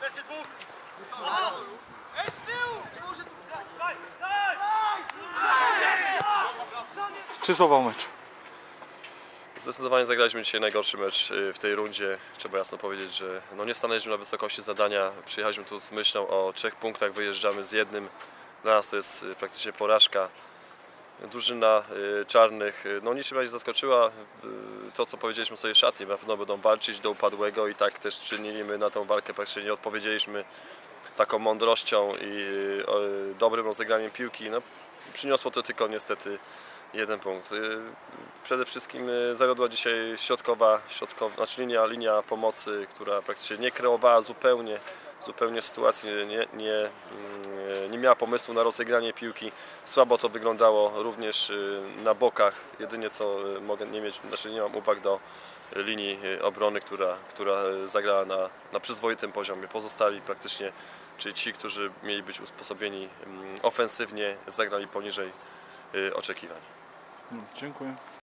That's it, move. Oh, it's new. Trzy słowa o meczu. Zdecydowanie zagraliśmy dzisiaj najgorszy mecz y, w tej rundzie. Trzeba jasno powiedzieć, że no nie stanęliśmy na wysokości zadania. Przyjechaliśmy tu z myślą o trzech punktach, wyjeżdżamy z jednym. Dla nas to jest y, praktycznie porażka. Drużyna y, czarnych no niczym nie zaskoczyła. To co powiedzieliśmy sobie szatni, na pewno będą walczyć do upadłego i tak też czynili. My na tą walkę praktycznie nie odpowiedzieliśmy taką mądrością i dobrym rozegraniem piłki. No, przyniosło to tylko niestety jeden punkt. Y, Przede wszystkim y, zawiodła dzisiaj środkowa, środkowa znaczy linia, linia pomocy, która praktycznie nie kreowała zupełnie, zupełnie sytuacji, nie, nie, mm, nie miała pomysłu na rozegranie piłki. Słabo to wyglądało również y, na bokach. Jedynie co mogę nie mieć, znaczy nie mam uwag do linii obrony, która, która zagrała na, na przyzwoitym poziomie. Pozostali praktycznie, czyli ci, którzy mieli być usposobieni mm, ofensywnie, zagrali poniżej y, oczekiwań. Dziękuję.